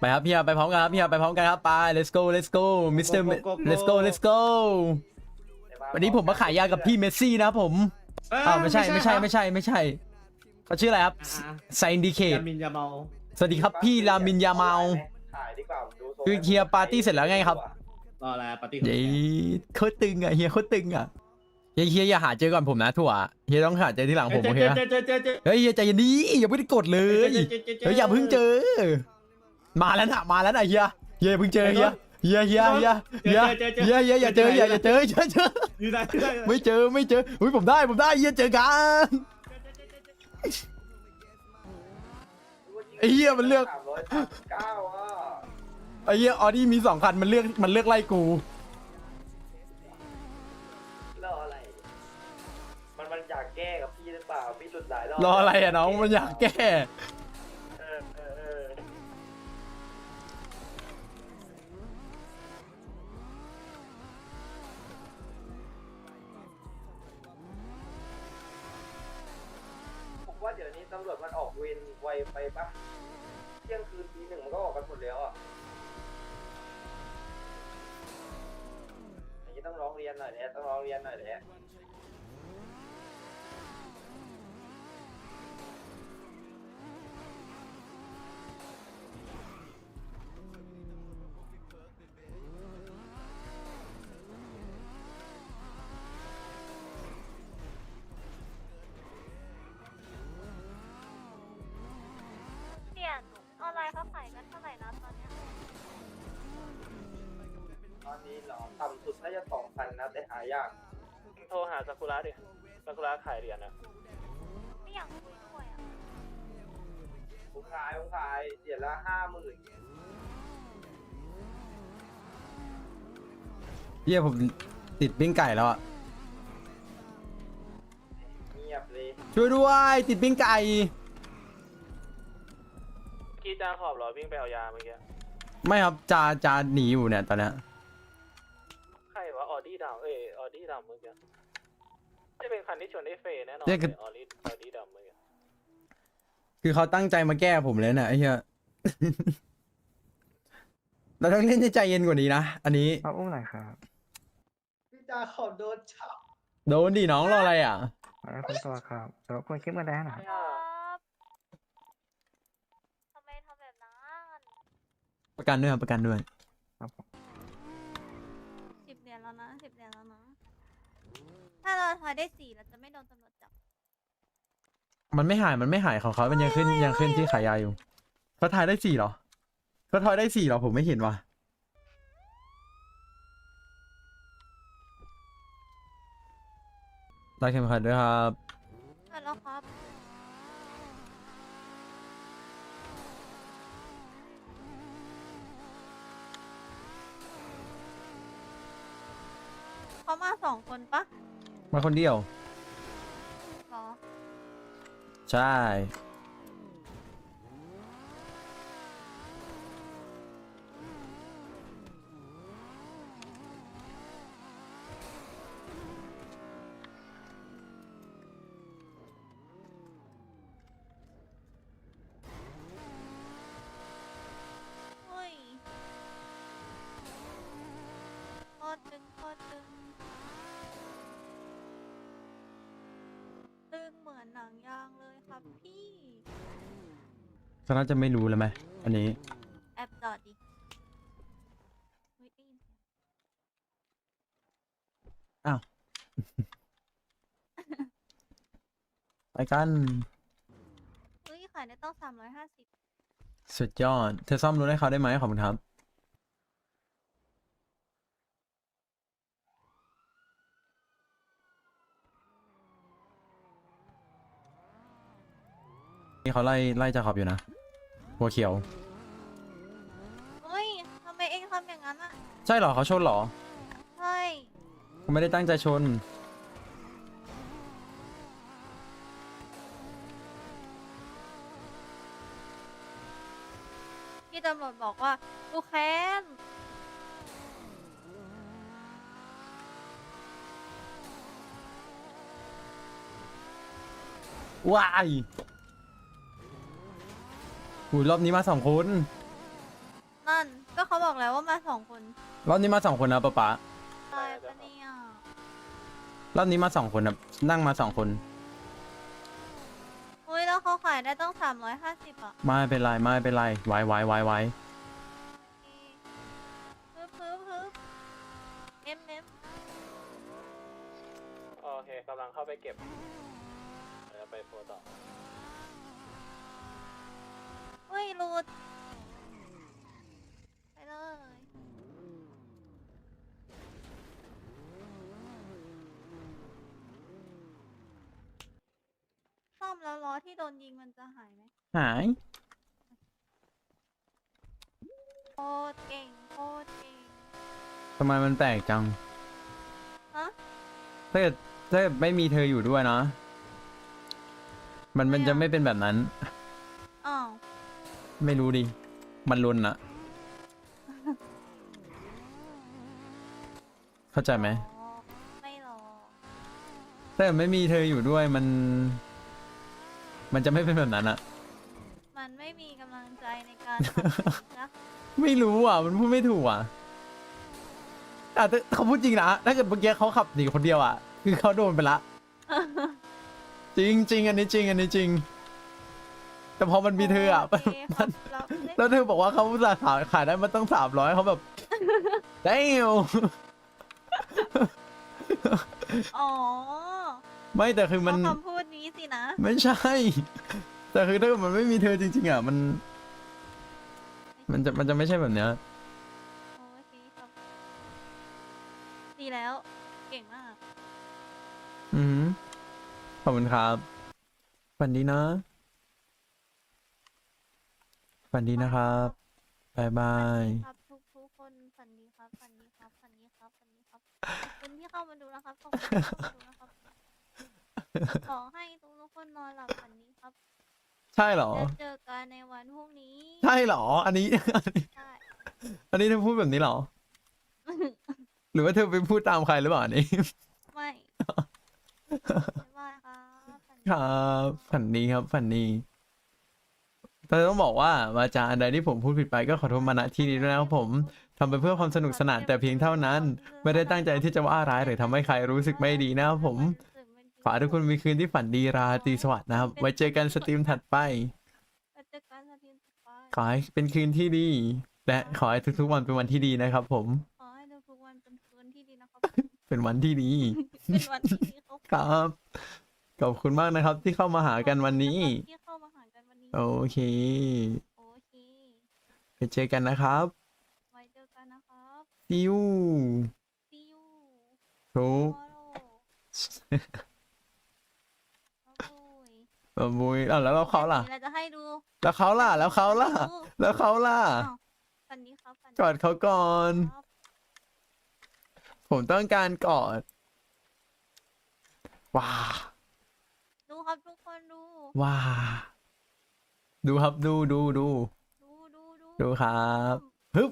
ไปครับเฮียไปพร้อมกันครับเฮียไปพร้อมกันครับไป let's go let's go Mr. Go, go, go, go. let's go let's go วันนี้ผมมาขายยากับพี่เมสซี่นะครับผมอ้าวไม่ใช่ไม่ใช่ไม่ใช่ไม่ใช่เขาชื่ออะไรครับไซนดิเคตยามินยาเมาสวัสดีครับพี่รามินยาเมา ขายดีกว่าดูทรงคือเคลียร์ปาร์ตี้เสร็จแล้วไงครับ รออะไรปาร์ตี้เย้โคตรตึงอะเฮียโคตรตึงอะเฮียเฮียอย่าหาเจอก่อนผมนะถั่วเฮียต้องหาเจอที่หลังผมโอเคเจปะเจเจเจเจเฮ้ยเฮียใจเย็นดีอย่าเพิ่งกดเลยเฮ้ยอย่าเพิ่งเจอ มาแล้วนะมาแล้วนะเฮียเฮียอย่าเพิ่งเจอเฮียเฮียเฮียเฮียเฮียเฮียเฮียอย่าเจออย่าอย่าเจออย่าเจออยู่ไหนอยู่ไหนไม่เจอไม่เจออุ้ยผมได้ผมได้เฮียเจอกันไอ้เฮียมันเลือกสามร้อยสามสิบเก้าอะไอ้เฮียออดี้มีสองคันมันเลือกมันเลือกไล่กูรออะไรมันมันอยากแก้กับพี่หรือเปล่าพี่หลุดหลายรอบรออะไรอะน้องมันอยากแก้ ดี๋ยวนี้ตำรวจมันออกเวรไวไปปะเที่ยงคืนตีหนึ่งมันก็ออกกันหมดแล้วอะอย่างนี้ต้องร้องเรียนหน่อยแหละต้องร้องเรียนหน่อยแหล นนี้เหรอต่ำสุดน่าจะสองพันนะแต่หายากโทรหาซากุระดิซากุระขายเหรียญนะไม่อยากคุยด้วยอะผมขายผมขายเดี๋ยวละห้าหมื่นเฮียผมติดปิ้งไก่แล้วอะเงียบเลยช่วยด้วยติดปิ้งไก่กี้จ้าขอบเหรอวิ่งไปเอายาเมื่อกี้ไม่ครับจาจาหนีอยู่เนี่ยตอนเนี้ย ใครวะออดี้ดำเอยออ ดี้ดำเมื่อกี้จะเป็นคันที่ชนได้เฟยแน่นอนเลยออดี้ออดี้ดำเมื่อกี้คือเขาตั้งใจมาแก้ผมเลยเนี่ยไอ้เหี้ย เราต้องเล่นให้ใจเย็นกว่านี้นะ อันนี้ เอาอุ้มหน่อยครับพี่จาขอโดนฉับโดนดิน้องรออะไรอะ ขอให้คุณตัวครับเดี๋ยวรบกวนคลิปมาได้หน่อยครับทำไมทำแบบนั้นประกันด้วยครับประกันด้วยครับผมสิบเหรียญแล้วนะสิบเหรียญแล้วนะ ถ้าเราทอยได้สี่เราจะไม่โดนตำรวจจับ มันไม่หาย มันไม่หายของเขา มันยังขึ้นยังขึ้นที่ขายยาอยู่เขาทายได้สี่เหรอเขาทายได้สี่เหรอ ผมไม่เห็นว่ะ ได้เข็มขัดด้วยครับเสร็จแล้วครับ เขามาสองคนปะ มาคนเดียว หรอใช่ เฮ้ยโคตรตึงโคตรตึงตึง ครับพี่เขาน่าจะไม่รู้แล้วไหมอันนี้ แอบจอดดิเฮ้ยได้ยินเสียงไปกัน เฮ้ยขายได้ต้องสามร้อยห้าสิบสุดยอด เธอซ่อมรถให้เขาได้ไหมขอบคุณครับ นี่เขาไล่ไล่จาขอบอยู่นะหัวเขียว เฮ้ยทำไมเองทำอย่างนั้นอะใช่เหรอเขาชนเหรอเฮ้ยผมไม่ได้ตั้งใจชน พี่ตำรวจบอกว่าดูแค้นว้าย หูยรอบนี้มาสองคน นั่นก็เขาบอกแล้วว่ามาสองคนรอบนี้มาสองคนนะป๊าป๊าตายปะเนี่ยรอบนี้มาสองคนนะนั่งมาสองคน อุ้ยแล้วเขาขายได้ต้องสามร้อยห้าสิบอะไม่เป็นไรไม่เป็นไรไว้ไว้ไว้ไว้ฮึบฮึบฮึบเอ็มเอ็มโอเคกำลังเข้าไปเก็บเดี๋ยวไปโฟต่อ อุ้ยหลุด ไปเลย ซ่อมแล้วล้อที่โดนยิงมันจะหายไหมหาย โคตรเก่งโคตรเก่ง ทำไมมันแปลกจังฮะ ถ้าเกิดถ้าเกิดไม่มีเธออยู่ด้วยนะ มันมันจะไม่เป็นแบบนั้นอ้าว ไม่รู้ดิ มันลนอะเข้าใจไหมอ๋อไม่หรอกถ้าเกิดไม่มีเธออยู่ด้วยมัน มันจะไม่เป็นแบบนั้นอะมันไม่มีกำลังใจในการทำนะไม่รู้อะ มันพูดไม่ถูกอะอะแต่เขาพูดจริงนะ ถ้าเกิดเมื่อกี้เขาขับหนีคนเดียวอะ คือเขาโดนไปละ จริงจริงอันนี้จริง อันนี้จริง แต่พอมันมีเธออะโเคครับรับได้แล้วเธอบอกว่าเขาอุตส่าห์ขายขายได้มันต้องสามร้อยเขาแบบ ได้วอ๋อไม่แต่คือมันเพราะคำพูดนี้สินะ ไม่ใช่ แต่คือถ้าเกิดมันไม่มีเธอจริง ๆ อะ มัน มันจะมันจะไม่ใช่แบบเนี้ย โอเคครับดีแล้ว เก่งมาก อือหือขอบคุณครับฝันดีนะ ฝันดีนะครับบายบาย ครับทุกทุกๆคนฝันดีครับฝันดีครับฝันดีครับฝันดีครับขอบคุณที่เข้ามาดูนะครับขอบคุณที่เข้ามาดูนะครับขอให้ทุกทุกๆคนนอนหลับฝันดีครับใช่เหรอ แล้วเจอกันในวันพรุ่งนี้ใช่เหรอ อันนี้ ใช่อันนี้เธอพูดแบบนี้เหรอ หรือว่าเธอไปพูดตามใครหรือเปล่าอันนี้ ไม่บ๊ายบายครับฝันดี ครับฝันดีครับฝันดี แต่ต้องบอกว่าวาจาอันใดที่ผมพูดผิดไปก็ขอโทษมาณที่นี้ด้วยนะครับผมทำไปเพื่อความสนุกสนานแต่เพียงเท่านั้น ไม่ได้ตั้งใจที่จะว่าร้ายหรือทำให้ใครรู้สึกไม่ดีนะครับผมขอให้ทุกคนมีคืนที่ฝันดีราตรีสวัสดิ์นะครับ ไว้เจอกันสตรีมถัดไปไว้เจอกันสตรีมต่อไปขอให้เป็นคืนที่ดี และขอให้ทุกๆวันเป็นวันที่ดีนะครับ ผม ขอให้ทุกๆวันเป็นคืนที่ดีนะครับเป็นวันที่ดี เป็นวันที่ดีครับครับขอบคุณมากนะครับ ที่เข้ามาหากันวันนี้ โอเค โอเค ไปเจอกันนะครับ ไว้เจอกันนะครับ ซิว see you ทุก tomorrow บ๊ายบายบบุยอ้าวแล้วเราเขาล่ะเราจะให้ดูแล้วเขาล่ะ แล้วเขาล่ะ ดูแล้วเขาล่ะ อ้าวฝันดีครับฝันกอดเขาก่อน ครับผมต้องการกอด ว้า ดูครับทุกคนดูว้า ดูครับดูดูดูดูดูดูดูครับฮึบ